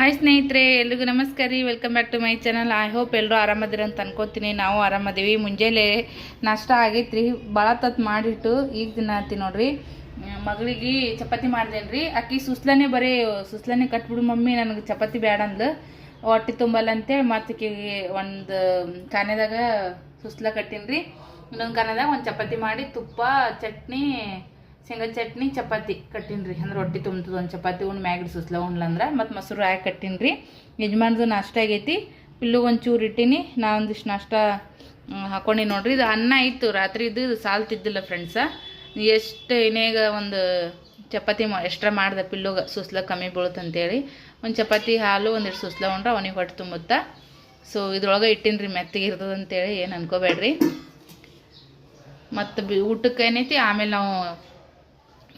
Hi ಸ್ನೇಹಿತರೆ, ಎಲ್ರಿಗೂ ನಮಸ್ಕಾರ. ರೀ welcome back to my channel I hope ಎಲ್ಲರೂ ಆರಾಮದಿರ ಅಂತ ಅನ್ಕೋತೀನಿ. ನಾವು ಆರಾಮದೀವಿ. ಮುಂಜಾನೆ ನಾಷ್ಟ ಆಗೈತೆ ರೀ ಭಾಳ ತತ್ ಮಾಡಿಟ್ಟು ಈಗ ತಿನ್ನತ್ತಿ ನೋಡ್ರಿ. ಮಗಳಿಗೆ ಚಪಾತಿ ಮಾಡ್ದೇನೆ ರೀ ಆಕಿ ಸುಸ್ಲನೆ ಬರೀ, ಸುಸ್ಲನೆ ಕಟ್ಬಿಡು ಮಮ್ಮಿ, ನನಗೆ ಚಪಾತಿ ಬೇಡ ಅಂದ್ಲು. ಹೊಟ್ಟೆ ತುಂಬಲ್ಲ ಅಂತೇಳಿ ಒಂದು ಕಾನೆದಾಗ ಸುಸ್ಲ ಕಟ್ಟೀನಿ ರೀ ಇನ್ನೊಂದು ಕಾನೆದಾಗ ಒಂದು ಚಪಾತಿ ಮಾಡಿ ತುಪ್ಪ, ಚಟ್ನಿ ಶೇಂಗಾ ಚಟ್ನಿ, ಚಪಾತಿ ಕಟ್ಟೀನಿ ರೀ ಅಂದ್ರೆ ರೊಟ್ಟಿ ತುಂಬ್ತದ ಒಂದು ಚಪಾತಿ ಉಣ್ಣು ಮ್ಯಾಗಿಡ್ ಸುಸ್ಲ ಉಣ್ಲಂದ್ರೆ ಮತ್ತು ಮೊಸರು ಹಾಕಿ ಕಟ್ಟೀನಿ ರೀ ಯಜಮಾನ್ದು ನಾಷ್ಟ ಆಗೈತಿ. ಪಿಲ್ಲು ಒಂದು ಚೂರು ಇಟ್ಟೀನಿ. ನಾ ಒಂದಿಷ್ಟು ನಾಷ್ಟ ಹಾಕೊಂಡಿ ನೋಡ್ರಿ. ಇದು ಅನ್ನ ಇತ್ತು. ರಾತ್ರಿ ಇದು ಇದು ಸಾಲ್ತಿದ್ದಿಲ್ಲ ಫ್ರೆಂಡ್ಸ. ಎಷ್ಟು ಏನೇಗ ಒಂದು ಚಪಾತಿ ಎಕ್ಸ್ಟ್ರಾ ಮಾಡ್ದೆ ಪಿಲ್ಲುಗೆ ಸುಸ್ಲ ಕಮ್ಮಿ ಬೀಳುತ್ತಂತೇಳಿ ಒಂದು ಚಪಾತಿ ಹಾಲು ಒಂದಿಷ್ಟು ಸುಸ್ಲ ಉಂಡ್ರೆ ಅವನಿಗೆ ಹೊಟ್ಟೆ ತುಂಬುತ್ತ. ಸೊ ಇದ್ರೊಳಗೆ ಇಟ್ಟೀನಿ ರೀ ಮೆತ್ತಗೆ ಇರ್ತದಂತೇಳಿ ಏನು ಅನ್ಕೋಬೇಡ್ರಿ. ಮತ್ತು ಬಿ ಊಟಕ್ಕೆ ಏನೈತಿ? ಆಮೇಲೆ ನಾವು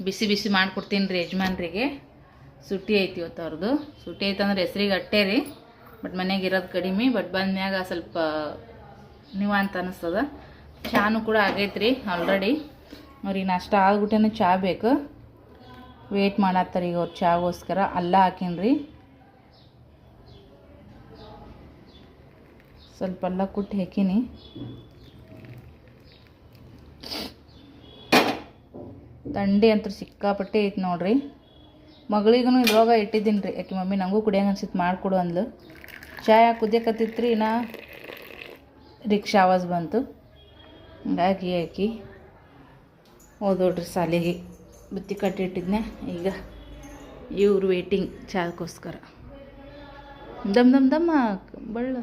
ಬಿಸಿ ಬಿಸಿ ಮಾಡಿಕೊಡ್ತೀನಿ ರೀ ಯಜಮಾನ್ರಿಗೆ. ಸುಟ್ಟಿ ಐತಿ ಇವತ್ತು ಅವ್ರದ್ದು ಸುಟ್ಟಿ ಐತಂದ್ರೆ ಹೆಸ್ರಿಗೆ ಅಟ್ಟೆ ರೀ. ಬಟ್ ಮನೆಗೆ ಇರೋದು ಕಡಿಮೆ, ಬಟ್ ಬಂದ್ಮ್ಯಾಗ ಸ್ವಲ್ಪ ನೀವು ಅಂತ ಅನ್ನಿಸ್ತದ ಚಾನು ಕೂಡ ಆಗೈತೆ ರೀ ಆಲ್ರೆಡಿ ಅವ್ರಿಗೆ ನಾಷ್ಟ ಆಗ್ಬಿಟ್ಟೇನು ಚಹಾ ಬೇಕು. ವೇಟ್ ಮಾಡತ್ತಾರೆ ಈಗ ಅವ್ರು ಚಾಗೋಸ್ಕರ. ಅಲ್ಲ ಹಾಕೀನಿ ಸ್ವಲ್ಪ ಅಲ್ಲ ಕುಟ್ಟಿ ಹಾಕೀನಿ. ತಂಡಿ ಅಂತೂ ಸಿಕ್ಕಾಪಟ್ಟೆ ಐತಿ ನೋಡ್ರಿ. ಮಗಳಿಗೂ ಇದ್ರೊಳಗೆ ಇಟ್ಟಿದ್ದೀನಿ ರೀ ಯಾಕೆ ಮಮ್ಮಿ ನನಗೂ ಕುಡಿಯಂಗೆ ಅನ್ಸಿತ್ತು ಮಾಡಿಕೊಡು ಅಂದ್ಲು. ಚಾಯ್ ಕುದಿಯಕತ್ತಿತ್ತು ರೀ ನಾ ರಿಕ್ಷಾ ಆವಾಜ್ ಬಂತು. ಹಂಗಾಗಿ ಹಾಕಿ ಓದೋಡ್ರಿ ಸಾಲಿಗೆ ಬುತ್ತಿ ಕಟ್ಟಿಟ್ಟಿದ್ನೆ ಈಗ ಇವ್ರು ವೇಟಿಂಗ್ ಚಾಗೋಸ್ಕರ ದಮ್ ದಮ್ ದಮ್ಮ ಬಳ್ಳ.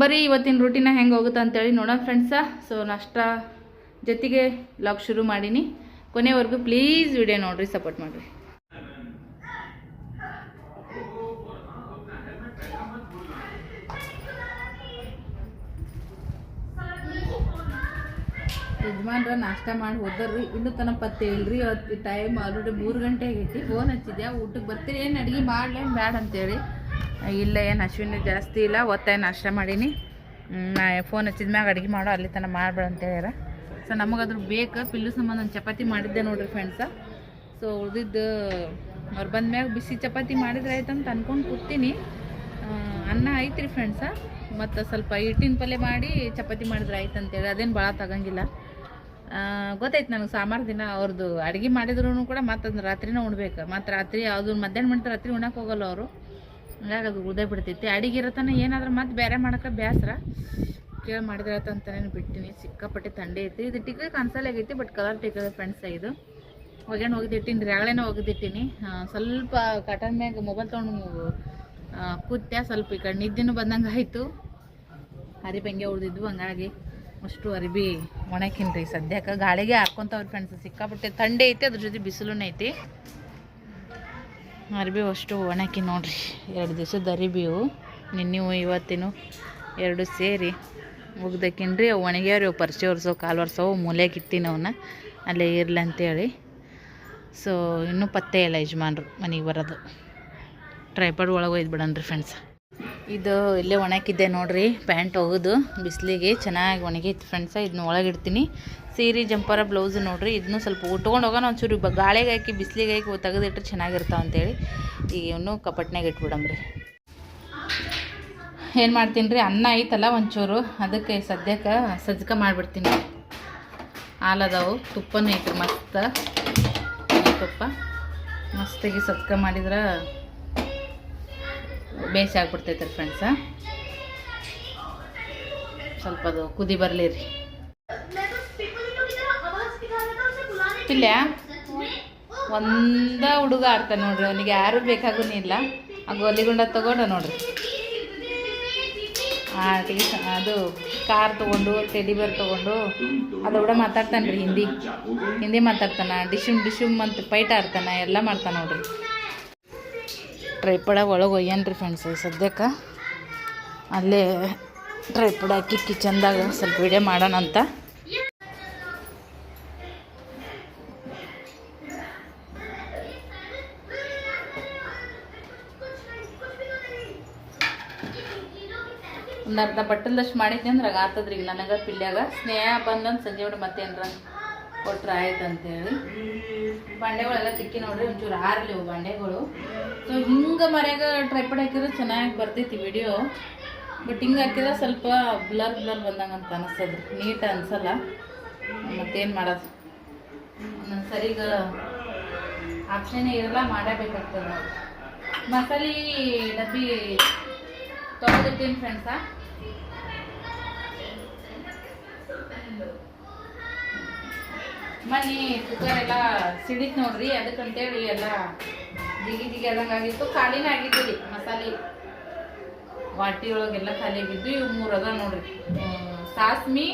ಬರೀ ಇವತ್ತಿನ ರೂಟಿನ ಹೆಂಗೆ ಹೋಗುತ್ತೆ ಅಂತೇಳಿ ನೋಡೋಣ ಫ್ರೆಂಡ್ಸ ಸೊ ನಾಷ್ಟ. ಜೊತೆಗೆ ಬ್ಲಾಗ್ ಶುರು ಮಾಡೀನಿ. ಕೊನೆವರೆಗೂ ಪ್ಲೀಸ್ ವಿಡಿಯೋ ನೋಡ್ರಿ ಸಪೋರ್ಟ್ ಮಾಡಿರಿ. ಯಜಮಾನ್ರ ನಾಷ್ಟ ಮಾಡಿ ಹೋದ್ರಿ ಇನ್ನು ತನಕ ಪತ್ತೆ ಇಲ್ರಿ. ಅವತ್ತು ಟೈಮ್ ಆಲ್ರೆಡಿ ಮೂರು ಗಂಟೆ ಆಗೈತಿ. ಫೋನ್ ಹಚ್ಚಿದ್ಯಾ? ಊಟಕ್ಕೆ ಬರ್ತೀರಿ? ಏನು ಅಡುಗೆ ಮಾಡ್ಲೇನು ಬೇಡ ಅಂತೇಳಿ. ಇಲ್ಲ, ಏನು ಅಶ್ವಿನಿ ಜಾಸ್ತಿ ಇಲ್ಲ. ಒತ್ತಾಯ ನಾಷ್ಟ ಮಾಡೀನಿ. ನಾ ಫೋನ್ ಹಚ್ಚಿದ ಮ್ಯಾಗ ಅಡುಗೆ ಮಾಡೋ, ಅಲ್ಲಿ ತನಕ ಮಾಡ್ಬೇಡ ಅಂತ ಹೇಳ್ಯಾರ ಸೊ ನಮಗದ್ರ ಬೇಕು? ಪಿಲ್ಲು ಸಂಬಂಧ ಒಂದು ಚಪಾತಿ ಮಾಡಿದ್ದೆ ನೋಡ್ರಿ ಫ್ರೆಂಡ್ಸ ಸೊ ಉಳ್ದಿದ್ದು ಅವ್ರು ಬಂದ್ಮ್ಯಾಗ ಬಿಸಿ ಚಪಾತಿ ಮಾಡಿದ್ರೆ ಆಯ್ತು ಅಂತ ಅನ್ಕೊಂಡು ಕೂತೀನಿ. ಅನ್ನ ಐತ್ರಿ ಫ್ರೆಂಡ್ಸ ಮತ್ತು ಸ್ವಲ್ಪ ಹಿಟ್ಟಿನ ಪಲ್ಯ ಮಾಡಿ ಚಪಾತಿ ಮಾಡಿದ್ರೆ ಆಯ್ತು ಅಂತೇಳಿ ಅದೇನು ಭಾಳ ತಗಂಗಿಲ್ಲ. ಗೊತ್ತಾಯ್ತು ನನಗೆ ಸಾಮಾರು ದಿನ ಅವ್ರದ್ದು ಅಡುಗೆ ಮಾಡಿದ್ರು ಕೂಡ ಮತ್ತೆ ಅದನ್ನ ರಾತ್ರಿನೇ ಉಣ್ಬೇಕು. ಮತ್ತು ರಾತ್ರಿ ಅದು ಮಧ್ಯಾಹ್ನ ಮಾಡಿದ್ರೆ ರಾತ್ರಿ ಉಣಕ್ಕೆ ಹೋಗಲ್ಲ ಅವರು. ಹಂಗಾಗಿ ಅದು ಉಳ್ದೇ ಬಿಡ್ತೈತಿ. ಅಡಿಗೆ ಇರತನ ಏನಾದ್ರೂ ಮತ್ತೆ ಬೇರೆ ಮಾಡೋಕೆ ಬೇಸರ ಕೇಳಿ ಮಾಡಿದ್ರೆ ಅಂತಾನೆ ಬಿಟ್ಟಿನಿ. ಸಿಕ್ಕಾಪಟ್ಟೆ ಥಂಡಿ ಐತಿ. ಇದು ಟಿಕ್ಕ ಕನ್ಸಲ್ ಆಗೈತಿ ಬಟ್ ಕಲರ್ ಟಿಕ್ಕ ಫ್ರೆಂಡ್ಸ್ ಇದು. ರೀ ಹೋಗಿದ್ದಿಟ್ಟಿನಿ ಒಗೆದಿಟ್ಟಿನಿ ಆ, ಸ್ವಲ್ಪ ಕಾಟನ್ ಮ್ಯಾಗ ಮೊಬೈಲ್ ತೊಗೊಂಡು ಕೂತ್ಯ ಸ್ವಲ್ಪ ಈ ಕಡೆ ನಿದ್ದೆನೂ ಬಂದಂಗೆ ಆಯಿತು. ಅರಿಬಿ ಹಂಗೆ ಉಳಿದಿದ್ವು ಹಂಗಾಗಿ ಅಷ್ಟು ಅರಿಬಿ ಒಣಕಿನ್ರಿ ಸದ್ಯಕ್ಕೆ. ಗಾಳಿಗೆ ಹಾರ್ಕೊಂತವ್ರಿ ಫ್ರೆಂಡ್ಸ್ ಸಿಕ್ಕಾಪಟ್ಟೆ ಥಂಡಿ ಐತಿ ಅದ್ರ ಜೊತೆ ಬಿಸಿಲೂ ಐತಿ. ಅರಿಬಿ ಅಷ್ಟು ಒಣಕಿ ನೋಡ್ರಿ. ಎರಡು ದಿವಸದ ಅರಿಬಿವು ನಿನ್ನೆವು ಇವತ್ತಿನೂ ಎರಡು ಸೇರಿ. ಒಗ್ದಕ್ಕಿನ್ರಿ ಅವು ಒಣಗ್ಯಾವ್ರಿ, ಅವು ಪರಿಚಯ ಒರ್ಸೋ ಕಾಲು ಒರ್ಸೋ ಮೂಲೆಗೆ ಇಟ್ಟಿನಿ ಅವನ್ನ ಅಲ್ಲೇ ಇರಲಿ ಅಂತೇಳಿ. ಸೊ ಇನ್ನೂ ಪತ್ತೆ ಇಲ್ಲ ಯಜಮಾನ್ರು ಮನೆಗೆ ಬರೋದು. ಟ್ರೈಪಾಡ್ ಒಳಗೆ ಒಯ್ದು ಬಿಡನ್ರಿ ಫ್ರೆಂಡ್ಸ್ ಇದು ಇಲ್ಲೇ ಒಣಗಿದ್ದೆ ನೋಡ್ರಿ ಪ್ಯಾಂಟ್ ಒಗೆದು, ಬಿಸಿಲಿಗೆ ಚೆನ್ನಾಗಿ ಒಣಗೈತಿ ಫ್ರೆಂಡ್ಸ ಇದನ್ನ ಒಳಗಿಡ್ತೀನಿ ಸೀರೆ, ಜಂಪರ, ಬ್ಲೌಸ್ ನೋಡ್ರಿ ಇದನ್ನು ಸ್ವಲ್ಪ ಉಟ್ಕೊಂಡು ಹೋಗೋಣ ಒಂಚೂರು. ಗಾಳಿಗೆ ಹಾಕಿ, ಬಿಸಿಲಿಗೆ ಹಾಕಿ ತೆಗೆದಿಟ್ರೆ ಚೆನ್ನಾಗಿರ್ತಾವ ಅಂತೇಳಿ. ಈಗ ಇವನು ಕಪಟ್ನಾಗ ಇಟ್ಬಿಡಮ್ರಿ. ಏನು ಮಾಡ್ತೀನಿ ರೀ ಅನ್ನ ಐತಲ್ಲ ಒಂಚೂರು. ಅದಕ್ಕೆ ಸದ್ಯಕ್ಕೆ ಸಜ್ಜಕ ಮಾಡಿಬಿಡ್ತೀನಿ. ಹಾಲದವು, ತುಪ್ಪನೂ ಐತ್ರಿ ಮಸ್ತ್. ತುಪ್ಪ ಮಸ್ತಾಗಿ ಸಜ್ಜಕ ಮಾಡಿದ್ರೆ ಬೇಸಿ ಆಗ್ಬಿಡ್ತೈತೆ ಫ್ರೆಂಡ್ಸ ಸ್ವಲ್ಪ ಅದು ಕುದಿ ಬರಲಿ ರೀ ಇಲ್ಲ ಒಂದ ಹುಡುಗ ಆಡ್ತಾನೆ ನೋಡ್ರಿ. ಅವನಿಗೆ ಯಾರು ಬೇಕಾಗೂನಿಲ್ಲ ಆ ಗೋಲಿಗುಂಡ ತಗೊಂಡ ನೋಡ್ರಿ. ಆಟಿಗೆ ಅದು ಕಾರ್ ತೊಗೊಂಡು ಟೆಡಿ ಬೇರ್ ತೊಗೊಂಡು ಅದು ಕೂಡ ಮಾತಾಡ್ತಾನೆ ರೀ ಹಿಂದಿ. ಹಿಂದಿ ಮಾತಾಡ್ತಾನೆ, ಡಿಶುಮ್ ಡಿಶುಮ್ ಅಂತ ಪೈಟ್ ಆಡ್ತಾನೆ, ಎಲ್ಲ ಮಾಡ್ತಾನೆ ನೋಡ್ರಿ. ಟ್ರೈಪಡ ಒಳಗೆ ಒಯ್ಯನ್ರಿ ಫ್ರೆಂಡ್ಸ್ ಸದ್ಯಕ್ಕೆ. ಅಲ್ಲೇ ಟ್ರೈಪಡ ಹಾಕಿ ಕಿಚನ್ದಾಗ ಸ್ವಲ್ಪ ವಿಡಿಯೋ ಮಾಡೋಣ ಅಂತ ಒಂದು ಅರ್ಧ ಬಟ್ಟಲ್ದಷ್ಟು ಮಾಡಿದ್ನಿ ಅಂದ್ರೆ ಆತದ್ರಿ ಈಗ ನನಗೆ ಪಿಲ್ಯಾಗ ಸ್ನೇಹ ಬಂದಂದು ಸಂಜೆ ಮತ್ತೆ ಮತ್ತೇನ್ರ ಕೊಟ್ರೆ ಆಯ್ತು ಅಂತೇಳಿ ಬಂಡೆಗಳೆಲ್ಲ ತಿಕ್ಕಿ ನೋಡ್ರಿ, ಒಂಚೂರು ಆರ್ಲಿ ಬಂಡೆಗಳು. ಸೊ ಹಿಂಗೆ ಮರ್ಯಾಗ ಟ್ರೈಪಡ್ ಹಾಕಿದ್ರೆ ಚೆನ್ನಾಗಿ ಬರ್ತೈತಿ ವಿಡಿಯೋ ಬಟ್ ಹಿಂಗೆ ಹಾಕಿದ್ರೆ ಸ್ವಲ್ಪ ಬ್ಲರ್ ಬ್ಲರ್ ಬಂದಂಗೆ ಅಂತ ಅನಿಸ್ತದ್ರಿ. ನೀಟ್ ಅನ್ಸಲ್ಲ. ಮತ್ತೇನು ಮಾಡೋದು? ಒಂದೊಂದು ಸರಿಗ ಆಪ್ಷನ್ ಇರಲ್ಲ ಮಾಡೇಬೇಕಾಗ್ತದೆ ಮಸಾಲಿ ಮಸಾಲೆ ಡಬ್ಬಿ ತೊಗೊಂಡಿರ್ತೀನಿ ಫ್ರೆಂಡ್ಸಾ ಮನೆ ಕುಕ್ಕರ್ ಎಲ್ಲ ಸಿಡಿತ್ ನೋಡ್ರಿ, ಅದಕ್ಕಂತೇಳಿ ಎಲ್ಲ ಜಿಗಿ ಜಿಗಿ ಆದಂಗೆ ಆಗಿತ್ತು. ಖಾಲಿನೇ ಆಗಿತ್ತು ರೀ ಮಸಾಲೆ. ವಾಟಿ ಒಳಗೆಲ್ಲ ಖಾಲಿ ಆಗಿದ್ದು ಇವು ಮೂರು ಅದ ನೋಡ್ರಿ. ಸಾಸ್ಮಿ,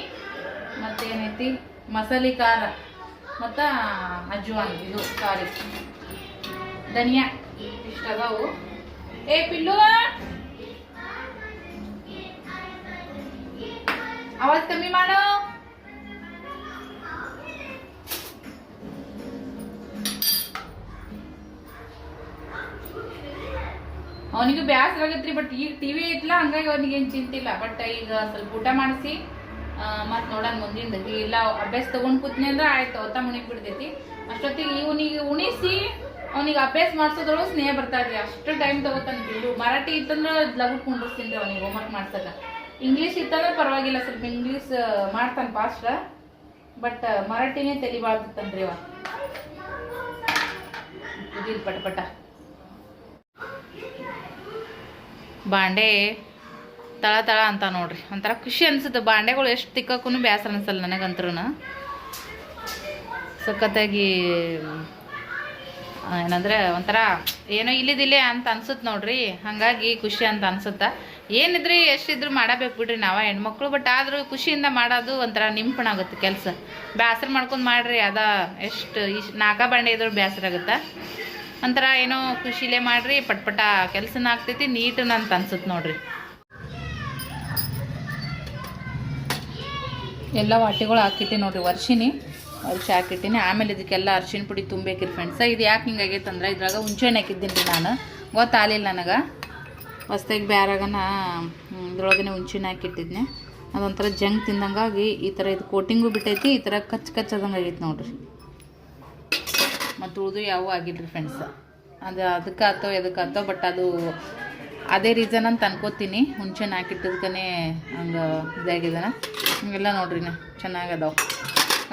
ಮತ್ತೇನೈತಿ? ಮಸಾಲೆ ಖಾರ, ಮತ್ತು ಅಜ್ವಾನ್, ಇದು ಸಾರಿ ಧನಿಯಾ, ಇಷ್ಟ ಅದಾವು. ಏ, ಪಿಲ್ಲು! ಆವಾಜ್ ಕಮ್ಮಿ ಮಾಡು. ಅವನಿಗೂ ಬ್ಯಾಸರ ಆಗತ್ರಿ ಬಟ್ ಈಗ ಟಿವಿ ಐತ್ಲ, ಹಂಗಾಗಿ ಅವನಿಗೆ ಏನು ಚಿಂತಿಲ್ಲ ಬಟ್ ಈಗ ಸ್ವಲ್ಪ ಊಟ ಮಾಡಿಸಿ ಮತ್ತೆ ನೋಡೋಣ ಮುಂದಿಂದ. ಇಲ್ಲ, ಅಭ್ಯಾಸ ತಗೊಂಡ್ ಕೂತ್ನಿ ಅಂದ್ರೆ ಆಯ್ತು, ಅವತ್ತ ಮುಣಿಗ್ ಬಿಡ್ತೈತಿ. ಅಷ್ಟೊತ್ತಿಗೆ ಇವನಿಗೆ ಉಣಿಸಿ, ಅವನಿಗೆ ಅಭ್ಯಾಸ ಮಾಡ್ಸೋದ್ರೊಳಗೆ ಸ್ನೇಹ ಬರ್ತಾ ಇದ್ರಿ ಅಷ್ಟು ಟೈಮ್ ತಗೋತಾನೆ ಬಿಡು. ಮರಾಠಿ ಇತ್ತಂದ್ರೆ ಲಘು ಕುಂಡಿಸ್ತೀನಿ ಅವನಿಗೆ ಹೋಮ್ವರ್ಕ್ ಮಾಡ್ಸಕ. ಇಂಗ್ಲೀಷ್ ಇತ್ತಂದ್ರೆ ಪರವಾಗಿಲ್ಲ, ಸ್ವಲ್ಪ ಇಂಗ್ಲೀಷ್ ಮಾಡ್ತಾನೆ ಪಾಸ್ಟ್ರ ಬಟ್ ಮರಾಠಿನೇ ತಲೆ ಬಾಳ್ತಿತ್ತನ್ರಿ ಅವ ಇದಿಲ್ ಪಟ ಪಟ. ಬಾಂಡೆ ತಳ ತಳ ಅಂತ ನೋಡ್ರಿ. ಒಂಥರ ಖುಷಿ ಅನ್ಸುತ್ತೆ. ಬಾಂಡೆಗಳು ಎಷ್ಟು ತಿಕ್ಕಕ್ಕೂ ಬೇಸರ ಅನ್ಸಲ್ಲ ನನಗಂತ್ರೂ ಸಖತ್ತಾಗಿ ಏನಂದ್ರೆ ಒಂಥರ ಏನೋ ಇಲ್ಲಿದಿಲ್ಲ ಅಂತ ಅನ್ಸುತ್ತೆ ನೋಡ್ರಿ. ಹಾಗಾಗಿ ಖುಷಿ ಅಂತ ಅನ್ಸುತ್ತೆ. ಏನಿದ್ರಿ ಎಷ್ಟಿದ್ರು ಮಾಡಬೇಕು ಬಿಡ್ರಿ ನಾವ ಹೆಣ್ಮಕ್ಳು. ಬಟ್ ಆದರೂ ಖುಷಿಯಿಂದ ಮಾಡೋದು ಒಂಥರ ನಿಂಪಣ ಆಗುತ್ತೆ ಕೆಲಸ. ಬೇಸರ ಮಾಡ್ಕೊಂಡು ಮಾಡ್ರಿ, ಅದ ಎಷ್ಟು ಇಷ್ಟು ನಾಲ್ಕ ಬಾಂಡೆ ಇದ್ರು ಬೇಸರ ಆಗುತ್ತೆ? ಒಂಥರ ಏನೋ ಖುಷಿಲೇ ಮಾಡ್ರಿ, ಪಟ್ಪಟ ಕೆಲಸನ ಆಗ್ತೈತಿ, ನೀಟನ ಅಂತ ಅನ್ಸುತ್ತೆ ನೋಡ್ರಿ. ಎಲ್ಲ ವಾಟಿಗಳು ಹಾಕಿಟ್ಟಿ ನೋಡ್ರಿ, ವರ್ಷಿನಿ. ವರ್ಷ ಹಾಕಿಟ್ಟಿನಿ. ಆಮೇಲೆ ಇದಕ್ಕೆಲ್ಲ ಅರ್ಶಿನ ಪುಡಿ ತುಂಬೇಕಿರಿ ಫ್ರೆಂಡ್ಸ ಇದು ಯಾಕೆ ಹಿಂಗಾಗೈತೆ ಅಂದ್ರೆ ಇದ್ರಾಗ ಹುಂಚೆಹಣ್ಣು ಹಾಕಿದ್ದೀನಿ ರೀ ನಾನು. ಗೊತ್ತಾಗಲಿಲ್ಲ ನನಗೆ. ಹೊಸ್ದಾಗಿ ಬ್ಯಾರಾಗನ ಇದ್ರೊಳಗನೆ ಹುಂಚಿನ ಹಾಕಿಟ್ಟಿದ್ನೆ. ಅದೊಂಥರ ಜಂಗ್ ತಿಂದಂಗಾಗಿ ಈ ಥರ ಇದು ಕೋಟಿಂಗು ಬಿಟ್ಟೈತಿ, ಈ ಥರ ಕಚ್ ಕಚ್ಚದಂಗೆ ಆಗೈತೆ ನೋಡ್ರಿ. ಮತ್ತು ಉಳಿದು ಯಾವ ಆಗಿಲ್ರಿ ಫ್ರೆಂಡ್ಸ್ ಅದು ಅದಕ್ಕಾತೋ, ಎದಕ್ಕಾತೋ ಬಟ್ ಅದು ಅದೇ ರೀಸನ್ ಅಂತ ಅನ್ಕೋತೀನಿ. ಮುಂಚೆ ಹಾಕಿಟ್ಟಿದ್ಕೇ ಹಂಗೆ ಇದಾಗಿದ್ದಾನ ಹಿಂಗೆಲ್ಲ ನೋಡ್ರಿ ನಾ ಚೆನ್ನಾಗದಾವೆ.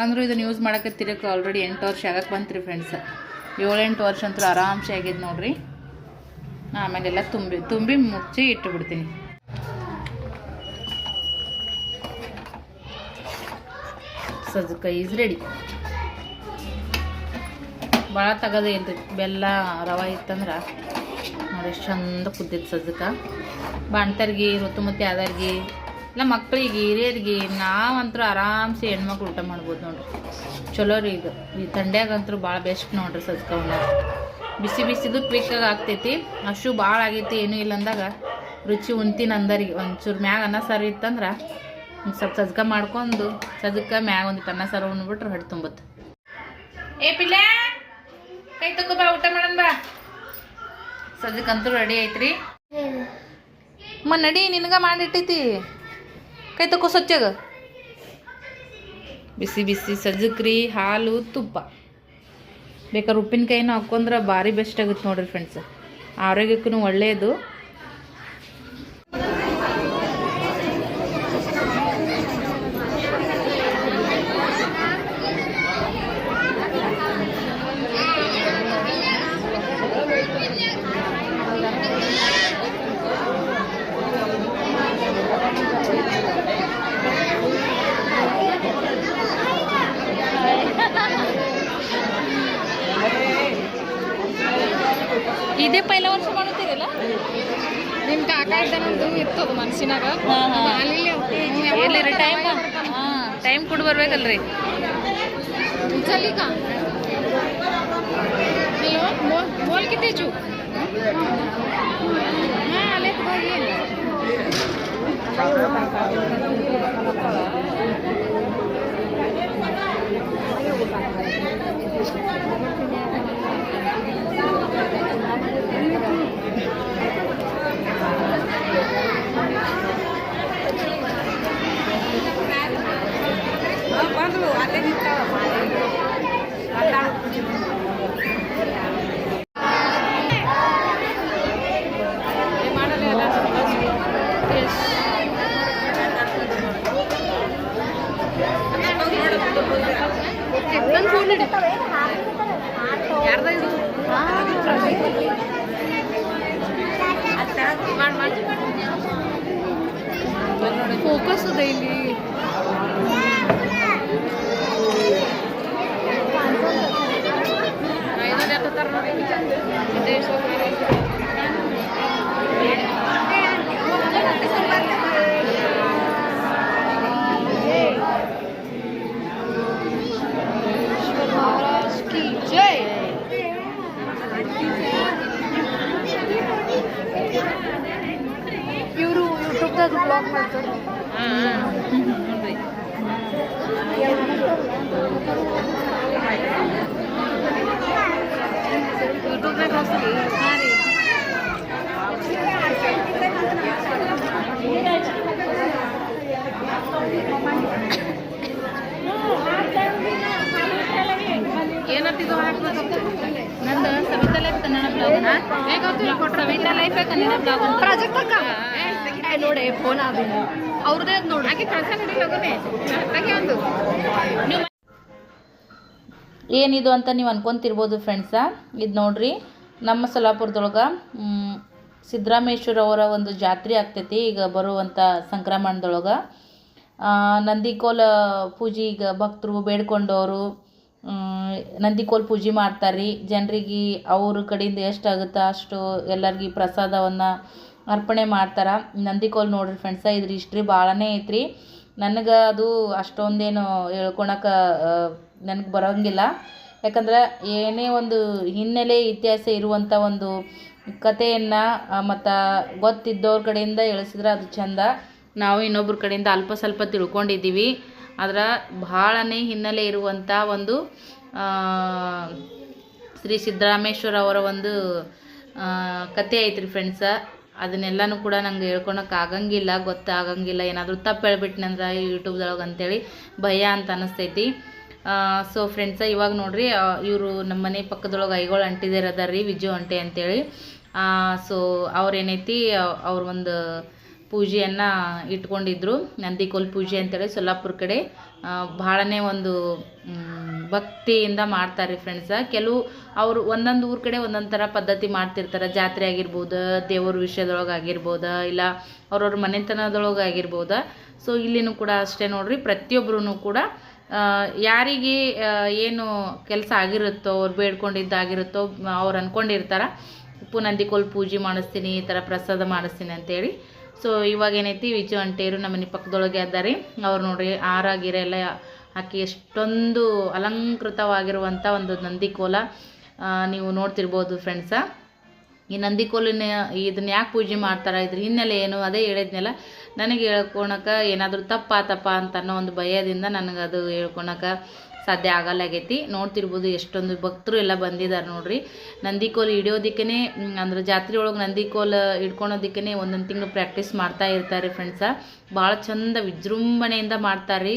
ಅಂದರೂ ಇದನ್ನು ಯೂಸ್ ಮಾಡೋಕೆ ತಿರಕ್ಕೆ ಆಲ್ರೆಡಿ ಎಂಟು ವರ್ಷ ಆಗಕ್ಕೆ ಬಂತ್ರಿ ಫ್ರೆಂಡ್ಸ್ ಏಳೆಂಟು ವರ್ಷ ಅಂತೂ ಆರಾಮ್ಸೆ ಆಗೈತೆ ನೋಡ್ರಿ. ಆಮೇಲೆಲ್ಲ ತುಂಬಿ ತುಂಬಿ ಮುಚ್ಚಿ ಇಟ್ಟುಬಿಡ್ತೀನಿ. ಬಿಡ್ತೀನಿ ಅದಕ್ಕೆ ಈಸ್ ರೆಡಿ ಭಾಳ ತಗೋದೇ ಇಲ್ರಿ ಬೆಲ್ಲ, ರವೆ ಇತ್ತಂದ್ರೆ ನೋಡಿ ಎಷ್ಟು ಚಂದ ಕುದ್ದಿತ್ತು ಸಜ್ಜಕ. ಬಾಣ್ತರ್ಗಿ ಋತುಮತಿ ಆದರ್ಗಿ ಇಲ್ಲ ಮಕ್ಕಳಿಗೆ ಹಿರಿಯರಿಗೆ ನಾವಂತರೂ ಆರಾಮ್ಸೆ ಹೆಣ್ಮಕ್ಳು ಊಟ ಮಾಡ್ಬೋದು ನೋಡ್ರಿ. ಚಲೋ ರೀ ಇದು. ಈ ಥಂಡ್ಯಾಗಂತೂ ಭಾಳ ಬೆಸ್ಟ್ ನೋಡ್ರಿ ಸಜ್ಕ ಬಿಸಿ ಬಿಸಿದು ಕ್ವಿಕ್ಕಾಗಿ ಆಗ್ತೈತಿ. ಅಷ್ಟು ಭಾಳ ಆಗೈತಿ, ಏನೂ ಇಲ್ಲ ಅಂದಾಗ ರುಚಿ ಉಣ್ತೀನಿ ಅಂದರಿಗೆ ಒಂಚೂರು ಮ್ಯಾಗ ಅನ್ನ ಸಾರು ಇತ್ತಂದ್ರೆ ಸ್ವಲ್ಪ ಸಜ್ಕ ಮಾಡ್ಕೊಂಡು ಸಜ್ಕ ಮ್ಯಾಗ ಒಂದು ಅನ್ನ ಸಾರು ಉಣ್ಬಿಟ್ರೆ ಹೊಟ್ಟೆ ತುಂಬುತ್ತೆ ಏ ಪಿಲ್ಲ ಕೈ ತಗೋ ಬಾ, ಊಟ ಮಾಡೋಣ ಬಾ. ಸದ್ಯಕ್ಕಂತೂ ರೆಡಿ ಐತ್ರಿ. ಮ ನಡಿ, ನಿನಗ ಮಾಡಿಟ್ಟೈತಿ ಕೈ ತಗೋ ಸ್ವಚ್ಛಗ ಬಿಸಿ ಬಿಸಿ ಸಜ್ಜಕ್ರಿ ಹಾಲು, ತುಪ್ಪ. ಬೇಕಾದ್ರೆ ಉಪ್ಪಿನಕಾಯಿನ ಹಾಕೊಂಡ್ರೆ ಭಾರಿ ಬೆಸ್ಟ್ ಆಗುತ್ತೆ ನೋಡ್ರಿ ಫ್ರೆಂಡ್ಸ್ ಆರೋಗ್ಯಕ್ಕೂ ಒಳ್ಳೆಯದು. ಇದೇ ಪೈಲ ವರ್ಷ ಮಾಡುತ್ತೀರಲ್ಲ ನಿಮ್ಮ ಕಾಕ ಇದ್ದಾನಂದು ಇತ್ತು ಅದು ಮನಸ್ಸಿನಾಗ ಎಲ್ಲಿರಿ ಟೈಮ್ ಟೈಮ್ ಕೊಡು ಬರ್ಬೇಕಲ್ರಿ ಚಲಿಕ ಹಲೋ ಬೋಲ್ ಬೋಲ್ ಕಿತ್ತೆ ಹಾಂ ಅಲ್ಲೇ ಹೋಗಿ ಫೋಕಸ್ ಅದ ಬ್ಲಾಗ್ ಮಾಡ್ತಾರೆ ಯೂಟ್ಯೂಬ್ನಾಗ ಹಾಕ್ತೀವಿ ಹಾಂ ರೀ ಏನತ್ತಿದು ಹಾಕ್ಬೇಕಂತ ನಂದು Savitha life Kannada blog Savitha life Kannada blog ಅಂತ ಪ್ರಾಜೆಕ್ಟ್ ಅಕ್ಕ ಏ ನೋಡಿ, ಫೋನ್ ಆದ ಅವ್ರದೇ ಅದು ನೋಡಿ. ಒಂದು ಏನಿದು ಅಂತ ನೀವು ಅನ್ಕೊಂತಿರ್ಬೋದು ಫ್ರೆಂಡ್ಸ ಇದು ನೋಡ್ರಿ, ನಮ್ಮ ಸೊಲ್ಲಾಪುರದೊಳಗೆ ಸಿದ್ದರಾಮೇಶ್ವರ ಅವರ ಒಂದು ಜಾತ್ರೆ ಆಗ್ತೈತಿ ಈಗ ಬರುವಂಥ ಸಂಕ್ರಮಣದೊಳಗೆ. ನಂದಿಕೋಲ ಪೂಜೆ ಈಗ ಭಕ್ತರು ಬೇಡ್ಕೊಂಡವರು ನಂದಿಕೋಲ್ ಪೂಜೆ ಮಾಡ್ತಾರೆ ಜನರಿಗೆ ಅವ್ರ ಕಡೆಯಿಂದ ಎಷ್ಟಾಗುತ್ತೋ ಅಷ್ಟು ಎಲ್ಲರಿಗೆ ಪ್ರಸಾದವನ್ನು ಅರ್ಪಣೆ ಮಾಡ್ತಾರೆ. ನಂದಿಕೋಲ್ ನೋಡ್ರಿ ಫ್ರೆಂಡ್ಸ ಇದ್ರ ಹಿಸ್ಟ್ರಿ ಭಾಳನೇ ಐತ್ರಿ. ನನಗೆ ಅದು ಅಷ್ಟೊಂದೇನು ಹೇಳ್ಕೊಳಕ್ಕೆ ನನಗೆ ಬರೋಂಗಿಲ್ಲ. ಯಾಕಂದ್ರೆ ಏನೇ ಒಂದು ಹಿನ್ನೆಲೆ ಇತಿಹಾಸ ಇರುವಂಥ ಒಂದು ಕಥೆಯನ್ನು ಮತ್ತು ಗೊತ್ತಿದ್ದವ್ರ ಕಡೆಯಿಂದ ಎಳಿಸಿದ್ರೆ ಅದು ಚಂದ. ನಾವು ಇನ್ನೊಬ್ರ ಕಡೆಯಿಂದ ಅಲ್ಪ ಸ್ವಲ್ಪ ತಿಳ್ಕೊಂಡಿದ್ದೀವಿ. ಆದ್ರೆ ಭಾಳನೇ ಹಿನ್ನೆಲೆ ಇರುವಂಥ ಒಂದು ಶ್ರೀ ಸಿದ್ದರಾಮೇಶ್ವರ ಅವರ ಒಂದು ಕತೆ ಐತ್ರಿ ಫ್ರೆಂಡ್ಸ ಅದನ್ನೆಲ್ಲನೂ ಕೂಡ ನಂಗೆ ಹೇಳ್ಕೊಳಕ್ಕೆ ಆಗಂಗಿಲ್ಲ, ಗೊತ್ತಾಗಂಗಿಲ್ಲ. ಏನಾದರೂ ತಪ್ಪು ಹೇಳ್ಬಿಟ್ನಂದ್ರೆ ಯೂಟ್ಯೂಬ್ದೊಳಗೆ ಅಂತೇಳಿ ಭಯ ಅಂತ ಅನ್ನಿಸ್ತೈತಿ ಸೊ ಫ್ರೆಂಡ್ಸ ಇವಾಗ ನೋಡ್ರಿ ಇವರು ನಮ್ಮ ಮನೆ ಪಕ್ಕದೊಳಗೆ ಐಗಳು ಅಂಟಿದೇರ್ ಅದಾರ ರೀ ವಿಜು ಅಂಟೆ ಅಂತೇಳಿ. ಸೊ ಅವ್ರೇನೈತಿ ಅವ್ರ ಒಂದು ಪೂಜೆಯನ್ನು ಇಟ್ಕೊಂಡಿದ್ರು. ನಂದಿಕೋಲ್ ಪೂಜೆ ಅಂತೇಳಿ ಸೊಲ್ಲಾಪುರ ಕಡೆ. ಭಾಳನೇ ಒಂದು ಭಕ್ತಿಯಿಂದ ಮಾಡ್ತಾರೆ ಫ್ರೆಂಡ್ಸ ಕೆಲವು ಅವರು ಒಂದೊಂದು ಊರ ಕಡೆ ಒಂದೊಂದು ಥರ ಪದ್ಧತಿ ಮಾಡ್ತಿರ್ತಾರೆ. ಜಾತ್ರೆ ಆಗಿರ್ಬೋದು, ದೇವ್ರ ವಿಷಯದೊಳಗೆ ಆಗಿರ್ಬೋದು, ಇಲ್ಲ ಅವ್ರವ್ರ ಮನೆತನದೊಳಗೆ ಆಗಿರ್ಬೋದು. ಸೊ ಇಲ್ಲಿನೂ ಕೂಡ ಅಷ್ಟೇ ನೋಡ್ರಿ. ಪ್ರತಿಯೊಬ್ಬರೂ ಕೂಡ ಯಾರಿಗೆ ಏನು ಕೆಲಸ ಆಗಿರುತ್ತೋ, ಅವ್ರು ಬೇಡ್ಕೊಂಡಿದ್ದಾಗಿರುತ್ತೋ, ಅವ್ರು ಅಂದ್ಕೊಂಡಿರ್ತಾರೆ ಉಪ್ಪು ನಂದಿಕೋಲ್ ಪೂಜೆ ಮಾಡಿಸ್ತೀನಿ, ಈ ಥರ ಪ್ರಸಾದ ಮಾಡಿಸ್ತೀನಿ ಅಂತೇಳಿ. ಸೊ ಇವಾಗ ಏನೈತಿ, ವಿಜು ಅಂಟೇರು ನಮ್ಮ ಮನೆ ಪಕ್ಕದೊಳಗೆ ಅದಾರಿ ಅವ್ರು ನೋಡ್ರಿ ಆರ ಗೀರ ಎಲ್ಲ ಹಾಕಿ ಎಷ್ಟೊಂದು ಅಲಂಕೃತವಾಗಿರುವಂಥ ಒಂದು ನಂದಿಕೋಲ. ನೀವು ನೋಡ್ತಿರ್ಬೋದು ಫ್ರೆಂಡ್ಸ ಈ ನಂದಿಕೋಲಿನ ಇದನ್ನ ಯಾಕೆ ಪೂಜೆ ಮಾಡ್ತಾರೆ, ಇದ್ರ ಹಿನ್ನೆಲೆ ಏನು, ಅದೇ ಹೇಳಿದ್ನಲ್ಲ. ನನಗೆ ಹೇಳ್ಕೊಳಕ್ಕೆ ಏನಾದರೂ ತಪ್ಪಾತಪ್ಪ ಅಂತ ಅನ್ನೋ ಒಂದು ಭಯದಿಂದ ನನಗೆ ಅದು ಹೇಳ್ಕೊಳಕ್ಕೆ ಸಾಧ್ಯ ಆಗಲ್ಲಾಗೈತಿ ನೋಡ್ತಿರ್ಬೋದು ಎಷ್ಟೊಂದು ಭಕ್ತರು ಎಲ್ಲ ಬಂದಿದ್ದಾರೆ ನೋಡ್ರಿ. ನಂದಿಕೋಲ್ ಹಿಡಿಯೋದಕ್ಕೇ ಅಂದ್ರೆ ಜಾತ್ರೆ ಒಳಗೆ ನಂದಿಕೋಲ್ ಹಿಡ್ಕೊಳೋದಕ್ಕೇ ಒಂದೊಂದು ತಿಂಗಳು ಪ್ರಾಕ್ಟೀಸ್ ಮಾಡ್ತಾ ಇರ್ತಾರೆ ಫ್ರೆಂಡ್ಸ ಭಾಳ ಚಂದ ವಿಜೃಂಭಣೆಯಿಂದ ಮಾಡ್ತಾರೆ ರೀ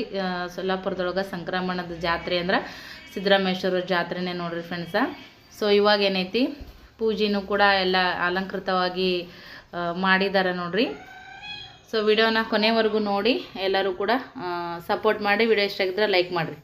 ಸೊಲ್ಲಾಪುರದೊಳಗೆ ಸಂಕ್ರಮಣದ ಜಾತ್ರೆ ಅಂದ್ರೆ ಸಿದ್ದರಾಮೇಶ್ವರ ಜಾತ್ರೆನೇ ನೋಡಿರಿ ಫ್ರೆಂಡ್ಸ ಸೊ ಇವಾಗ ಏನೈತಿ, ಪೂಜೆನೂ ಕೂಡ ಎಲ್ಲ ಅಲಂಕೃತವಾಗಿ ಮಾಡಿದ್ದಾರೆ ನೋಡಿರಿ. ಸೊ ವಿಡಿಯೋನ ಕೊನೆವರೆಗೂ ನೋಡಿ, ಎಲ್ಲರೂ ಕೂಡ ಸಪೋರ್ಟ್ ಮಾಡಿ, ವಿಡಿಯೋ ಇಷ್ಟ ಆಗಿದ್ರೆ ಲೈಕ್ ಮಾಡಿರಿ.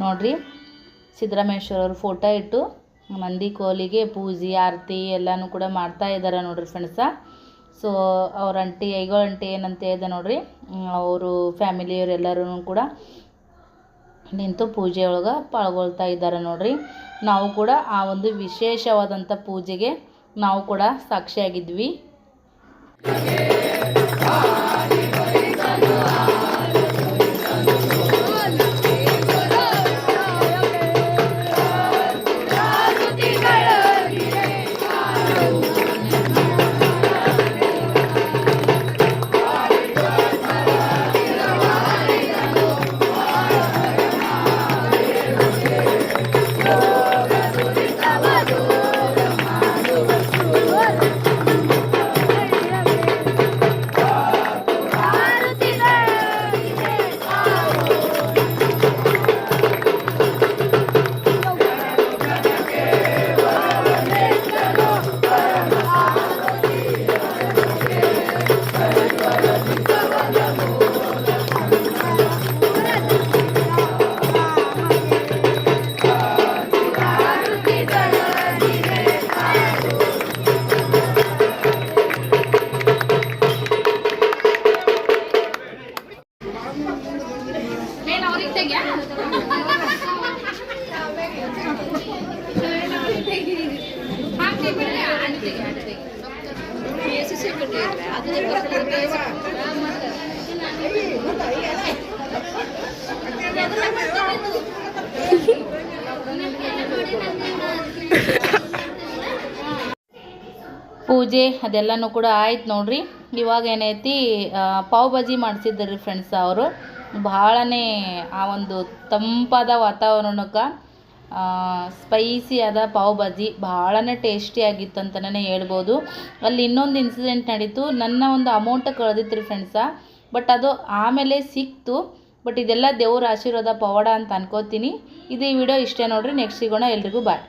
ನೋಡ್ರಿ ಸಿದ್ದರಾಮೇಶ್ವರವ್ರ ಫೋಟೋ ಇಟ್ಟು ನಂದಿ ಕೋಲಿಗೆ ಪೂಜೆ, ಆರತಿ ಎಲ್ಲನೂ ಕೂಡ ಮಾಡ್ತಾ ಇದ್ದಾರೆ ನೋಡ್ರಿ ಫ್ರೆಂಡ್ಸ ಸೊ ಅವ್ರ ಅಂಟಿ ಐಗೋ ಅಂಟಿ ಏನಂತ ಹೇಳಿದೆ ನೋಡ್ರಿ ಅವರು ಫ್ಯಾಮಿಲಿಯವ್ರು ಎಲ್ಲರೂ ಕೂಡ ನಿಂತು ಪೂಜೆ ಒಳಗೆ ಪಾಲ್ಗೊಳ್ತಾ ಇದ್ದಾರೆ ನೋಡ್ರಿ. ನಾವು ಕೂಡ ಆ ಒಂದು ವಿಶೇಷವಾದಂಥ ಪೂಜೆಗೆ ನಾವು ಕೂಡ ಸಾಕ್ಷಿಯಾಗಿದ್ವಿ. ಪೂಜೆ ಅದೆಲ್ಲನೂ ಕೂಡ ಆಯ್ತು ನೋಡ್ರಿ. ಇವಾಗ ಏನೈತಿ ಪಾವ್ ಭಾಜಿ ಮಾಡಿಸಿದ್ರಿ ಫ್ರೆಂಡ್ಸ್ ಅವರು. ಭಾಳನೇ ಆ ಒಂದು ತಂಪಾದ ವಾತಾವರಣಕ್ಕೆ ಸ್ಪೈಸಿ ಆದ ಪಾವ್ ಭಾಜಿ ಭಾಳನೇ ಟೇಸ್ಟಿಯಾಗಿತ್ತು ಅಂತಲೇ ಹೇಳ್ಬೋದು. ಅಲ್ಲಿ ಇನ್ನೊಂದು ಇನ್ಸಿಡೆಂಟ್ ನಡೀತು. ನನ್ನ ಒಂದು ಅಮೌಂಟ್ ಕಳೆದಿತ್ತು ರೀ ಫ್ರೆಂಡ್ಸ ಬಟ್ ಅದು ಆಮೇಲೆ ಸಿಕ್ತು. ಬಟ್ ಇದೆಲ್ಲ ದೇವ್ರ ಆಶೀರ್ವಾದ ಪವಾಡ ಅಂತ ಅನ್ಕೋತೀನಿ. ಇದು ಈ ವಿಡಿಯೋ ಇಷ್ಟೇ ನೋಡಿರಿ. ನೆಕ್ಸ್ಟ್ ಸಿಗೋಣ. ಎಲ್ರಿಗೂ ಬಾಯ್